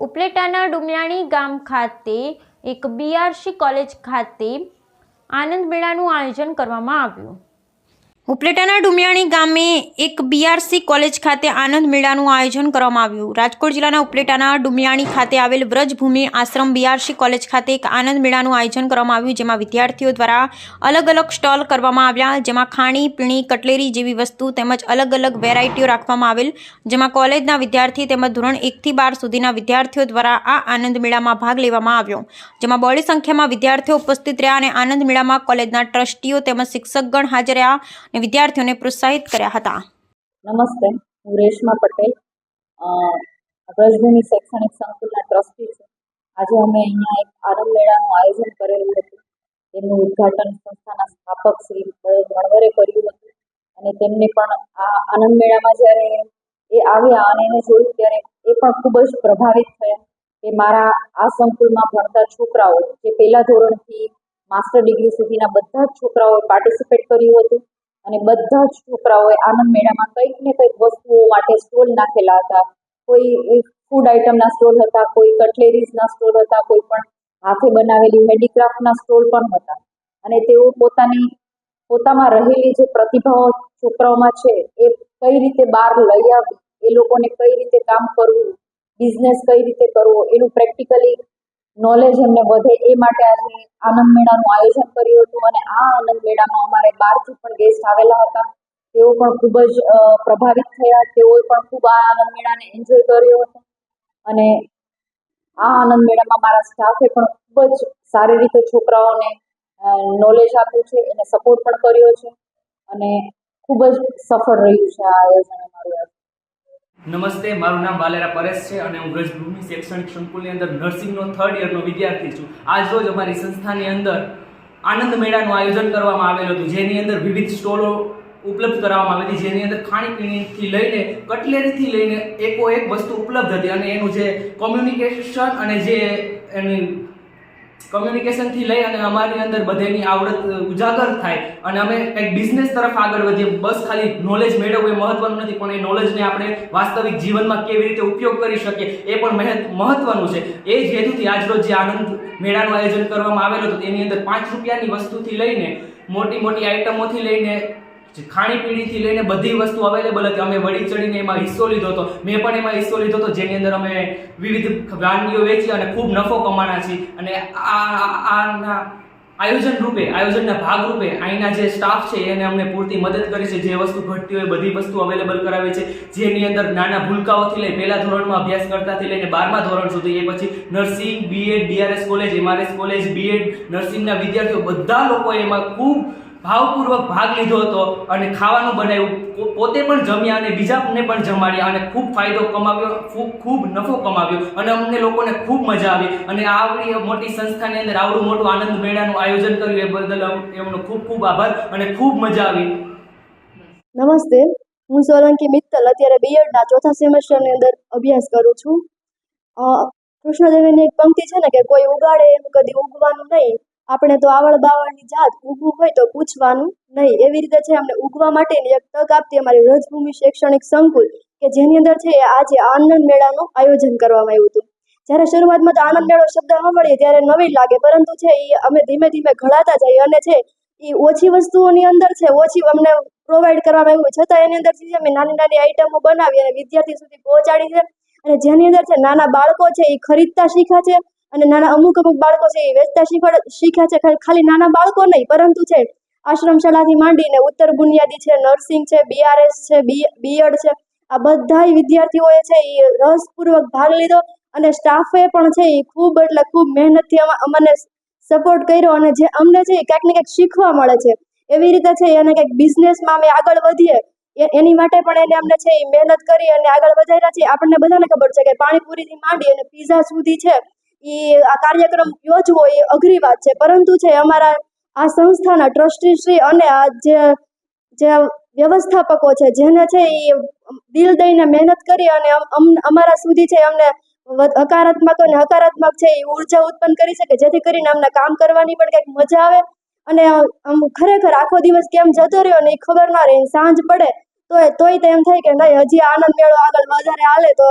ઉપલેટાના ડુમિયાણી ગામ ખાતે એક બીઆરસી કોલેજ ખાતે આનંદ મેળાનું આયોજન કરવામાં આવ્યું. ઉપલેટાના ડુમિયાણી ગામે એક બીઆરસી કોલેજ ખાતે આનંદ મેળાનું આયોજન કરવામાં આવ્યું. રાજકોટ જિલ્લાના ઉપલેટાના ડુમિયાણી ખાતે આવેલ વ્રજભૂમિ આશ્રમ બીઆરસી કોલેજ ખાતે એક આનંદ મેળાનું આયોજન કરવામાં આવ્યું, જેમાં વિદ્યાર્થીઓ દ્વારા અલગ અલગ સ્ટોલ કરવામાં આવ્યા, જેમાં ખાણી, પીણી, કટલેરી જેવી વસ્તુ તેમજ અલગ અલગ વેરાયટીઓ રાખવામાં આવેલ, જેમાં કોલેજના વિદ્યાર્થી તેમજ ધોરણ એકથી બાર સુધીના વિદ્યાર્થીઓ દ્વારા આ આનંદ મેળામાં ભાગ લેવામાં આવ્યો. જેમાં બહોળી સંખ્યામાં વિદ્યાર્થીઓ ઉપસ્થિત રહ્યા અને આનંદ મેળામાં કોલેજના ટ્રસ્ટીઓ તેમજ શિક્ષકગણ હાજર રહ્યા વિદ્યાર્થીઓને પ્રોત્સાહિત કર્યા હતા. નમસ્તે હું રેશમા પટેલ અ, શૈક્ષણિક સંકુલના ટ્રસ્ટી છું. આજે અમે અહીંયા એક આનંદ મેળાનું આયોજન કરેલું હતું. તેમનું ઉદ્ઘાટન સંસ્થાના સ્થાપક શ્રી ગણવરે કર્યું હતું. અને તેમને પણ આ આનંદ મેળામાં જ્યારે એ આવ્યા અને એને જોયું ત્યારે એ પણ ખૂબ જ પ્રભાવિત થયા કે મારા આ સંકુલમાં ભણતા છોકરાઓ જે પહેલા ધોરણથી માસ્ટર ડિગ્રી સુધીના બધા જ છોકરાઓએ પાર્ટિસિપેટ કર્યું હતું. અને બધા જ છોકરાઓએ આનંદ મેળામાં કંઈક ને કંઈક વસ્તુઓ માટે સ્ટોલ નાખેલા હતા. કોઈ ફૂડ આઇટમના સ્ટોલ હતા, કોઈ કટલેરીઝના સ્ટોલ હતા, કોઈ પણ હાથે બનાવેલી હેન્ડીક્રાફ્ટના સ્ટોલ પણ હતા. અને તેઓ પોતાની, પોતામાં રહેલી જે પ્રતિભાઓ છોકરાઓમાં છે, એ કઈ રીતે બહાર લઈ આવી, એ લોકોને કઈ રીતે કામ કરવું બિઝનેસ કઈ રીતે કરવો, એનું પ્રેક્ટિકલી નોલેજ એમને વધે એ માટે આજે આનંદ મેળાનું આયોજન કર્યું હતું અને આ આનંદ મેળામાં અમારે બહારથી પણ ગેસ્ટ આવેલા હતા. તેઓ પણ ખૂબ જ પ્રભાવિત થયા. તેઓએ પણ ખૂબ આ આનંદ મેળાને એન્જોય કર્યો હતો. અને આ આનંદ મેળામાં મારા સ્ટાફે પણ ખૂબ જ સારી રીતે છોકરાઓને નોલેજ આપ્યું છે એને સપોર્ટ પણ કર્યો છે. અને ખૂબ જ સફળ રહ્યું છે આ આયોજન અમારું નમસ્તે, મારું નામ વાલેરા પરેશ છે અને હું વ્રજભૂમિ શૈક્ષણિક સંકુલની અંદર નર્સિંગનો થર્ડ યરનો વિદ્યાર્થી છું. આજ રોજ અમારી સંસ્થાની અંદર આનંદ મેળાનું આયોજન કરવામાં આવેલું હતું, જેની અંદર વિવિધ સ્ટોલો ઉપલબ્ધ કરાવવામાં આવી હતી જેની અંદર ખાણીપીણીથી લઈને, કટલેરીથી લઈને એકો એક વસ્તુ ઉપલબ્ધ હતી અને એનું જે કોમ્યુનિકેશન અને જે એની કમ્યુનિકેશનથી લઈ અને અમારી અંદર બધેની આવડત ઉજાગર થાય. અને અમે કંઈક બિઝનેસ તરફ આગળ વધીએ. બસ ખાલી નોલેજ મેળવવું એ મહત્વનું નથી, પણ એ નોલેજને આપણે વાસ્તવિક જીવનમાં કેવી રીતે ઉપયોગ કરી શકીએ, એ પણ મહેત મહત્વનું છે. એ જ હેતુથી આજરોજ જે આનંદ મેળાનું આયોજન કરવામાં આવેલું હતું તેની અંદર પાંચ રૂપિયાની વસ્તુથી લઈને મોટી મોટી આઇટમોથી લઈને ખાણીપીણીથી લઈને બધી વસ્તુ અવેલેબલ હતી. અમે વળી ચડીને એમાં હિસ્સો લીધો હતો. મેં પણ એમાં હિસ્સો લીધો હતો, જેની અંદર અમે વિવિધ વાનગીઓ વેચી અને ખૂબ નફો કમાણા છીએ. અને આ આયોજન રૂપે, આયોજનના ભાગ રૂપે અહીંના જે સ્ટાફ છે, એને અમને પૂરતી મદદ કરી છે. જે વસ્તુ ઘટતી હોય બધી વસ્તુ અવેલેબલ કરાવી છે. જેની અંદર નાના ભૂલકાઓથી લઈ પહેલા ધોરણમાં અભ્યાસ કરતાથી લઈને બારમા ધોરણ સુધી, એ પછી nursing BEd DRS college MRS college BEd નર્સિંગના વિદ્યાર્થીઓ, બધા લોકોએ એમાં ખૂબ ભાવપૂર્વક ભાગ લીધો હતો અને ખાવાનું બનાવ્યું. પોતે પણ જમ્યા અને બીજાને પણ જમાડ્યા અને ખૂબ ફાયદો કમાવ્યો, ખૂબ ખૂબ નફો કમાવ્યો અને અમને લોકોને ખૂબ મજા આવી. અને આવડી મોટી સંસ્થાની અંદર આવડું મોટું આનંદ મેળાનું આયોજન કર્યું એ બદલ એમનો ખૂબ ખૂબ આભાર અને ખૂબ મજા આવી. નમસ્તે. હું સોલંકી મિત્તલ, અત્યારે બીએડના ચોથા સેમેસ્ટરની અંદર અભ્યાસ કરું છું. કૃષ્ણદેવીની એક પંક્તિ છે ને કે કોઈ ઉગાડે એમ કદી ઉગવાનું નહીં. આપણે તો આવળ બાવળની જાત ઉગવું હોય તો પૂછવાનું નહીં. એવી રીતે છે, અમને ઉગવા માટેની એક તક આપતી અમારી રજભૂમિ શૈક્ષણિક સંકુલ કે જેની અંદર છે, એ આજે આનંદ મેળાનું આયોજન કરવામાં આવ્યું હતું. જ્યારે શરૂઆતમાં તો આનંદ મેળો શબ્દ સાંભળીએ ત્યારે નવી લાગે, પરંતુ છે, એ અમે ધીમે ધીમે ઘડાતા જઈએ અને છે, એ ઓછી વસ્તુઓની અંદર છે, ઓછી અમને પ્રોવાઈડ કરવામાં આવ્યું. છતાં એની અંદર અમે નાની નાની આઈટમો બનાવી અને વિદ્યાર્થી સુધી પહોંચાડી છે અને જેની અંદર છે, નાના બાળકો છે, એ ખરીદતા શીખ્યા છે. અને નાના અમુક અમુક બાળકો છે એ વેચતા શીખવાડ, શીખ્યા છે. ખાલી- નાના બાળકો નહીં, પરંતુ છે આશ્રમ શાળાથી માંડીને ઉત્તર બુનિયાદી છે, નર્સિંગ છે બીઆરએસ છે બી બીએડ છે, આ બધાય વિદ્યાર્થીઓએ છે એ રસપૂર્વક ભાગ લીધો અને સ્ટાફે પણ છે એ ખૂબ એટલે ખૂબ મહેનતથી અમા- અમને સપોર્ટ કર્યો અને જે અમને છે એ કંઈક ને ક્યાંક શીખવા મળે છે. એવી રીતે છે એને કંઈક બિઝનેસમાં અમે આગળ વધીએ એની માટે પણ એને અમને છે એ મહેનત કરી અને આગળ વધાર્યા છે. આપણને બધાને ખબર છે કે પાણીપુરીથી માંડી અને પીઝા સુધી છે. એ આ કાર્યક્રમ યોજવો એ અઘરી વાત છે. પરંતુ છે અમારા આ સંસ્થાના ટ્રસ્ટીશ્રી અને આ જે જે વ્યવસ્થાપકો છે, જેને છે એ દિલ દઈને મહેનત કરી અને અમ- અમ- અમારા સુધી છે અમને હકારાત્મક અને હકારાત્મક છે એ ઊર્જા ઉત્પન્ન કરી શકે, જેથી કરીને અમને કામ કરવાની પણ કંઈક મજા આવે. અને આમ ખરેખર આખો દિવસ કેમ જતો રહ્યો ને એ ખબર ના રહે, સાંજ પડે, તોય તોય તેમ થાય કે નહીં, હજી આનંદ મેળો આગળ વધારે હાલે તો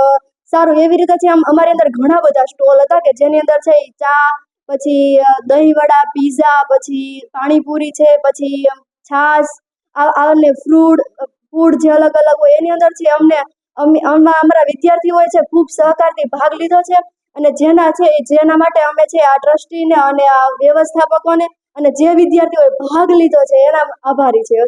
સારું, એવી રીતે છે આમ અમારી અંદર ઘણા બધા સ્ટોલ હતા કે જેની અંદર છે ચા, પછી દહીંવડા પીઝા પછી પાણીપુરી છે, પછી છાશ અને ફ્રૂટ ફૂડ જે અલગ અલગ હોય એની અંદર છે અમને અમારા વિદ્યાર્થીઓએ છે ખૂબ સહકારથી ભાગ લીધો છે અને જેના છે જેના માટે અમે છે આ ટ્રસ્ટીને અને આ વ્યવસ્થાપકોને અને જે વિદ્યાર્થીઓએ ભાગ લીધો છે એના આભારી છે